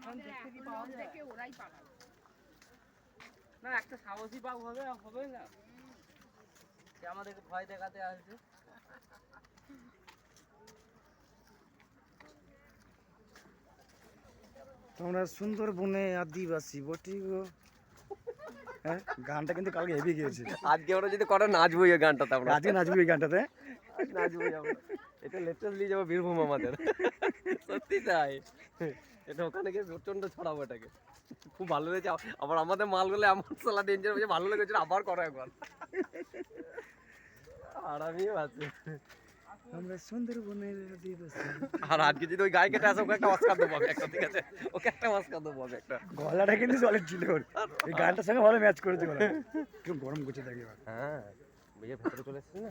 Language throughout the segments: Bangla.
এখানে দেখতে কি পাওয়া যায় দেখে ওরাই পালাবে না একটা সাহসী বাঘ হবে হবে না। যে আমাদেরকে ভয় দেখাতে আসবে। তোমরা সুন্দরবনে আদিবাসী বটি গো। হ্যাঁ গানটা কিন্তু কালকে হেভি গিয়েছে আজকে আমরা যদি করে নাচবো এই গানটাতে আমরা? আজকে নাচবি এই গানটাতে। নাচবো আমরা। এটা লেটেস্ট নিয়ে যাব বীরভূম আমাদের। সত্যি তাই। এটা ওখানে গিয়ে প্রচণ্ড ছড়াবো এটাকে। খুব ভালো লেগেছে। আবার আমাদের মালগুলো এমন সালা ডেঞ্জার হয়েছে ভালো লেগেছিল আবার করো একবার। আছে। আমরা সুন্দরবনের আর আজকে যদি ওই গায়ে কেটে আসে ওকে একটা অস্কার দেবো একটা ঠিক আছে? ওকে একটা অস্কার দেবো একটা। গলাটা কিন্তু জলের ছিল ওর। এই গানটার সঙ্গে ভালো ম্যাচ করেছে গরম করছে এবার। হ্যাঁ। ভেতরে চলে এসেছে না?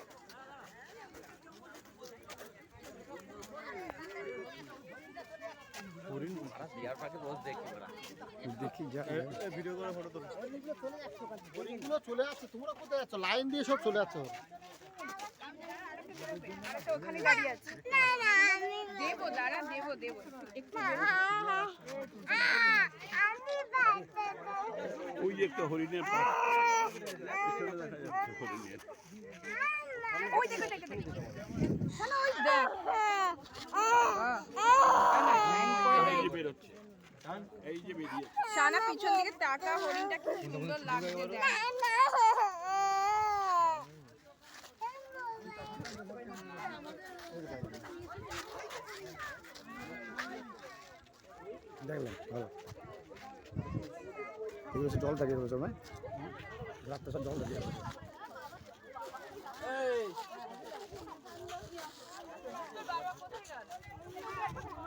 মারা পাখি রোজ দেখি ওরা। দেখি যা। হরিণগুলো চলে যাচ্ছে তোমরা কোথায় যাচ্ছ? লাইন দিয়ে সব চলে যাচ্ছ তো ওখানে দাঁড়িয়ে আছে দেবো দাঁড়া দেবো দেবো। একটু ওই একটা হরিণের ওই দেখো দেখো দেখো। ওই দেখ এই যে বেরোচ্ছে এই যে বেরিয়েছে সানা পিছন দিকে টাকা হরিণটা কি সুন্দর লাগছে দেখ। দেখলাম ভালো। এগুলো সব জল থাকে এগুলো সব হ্যাঁ রাত্রে সব জল থাকে ফটো তুলতে পারে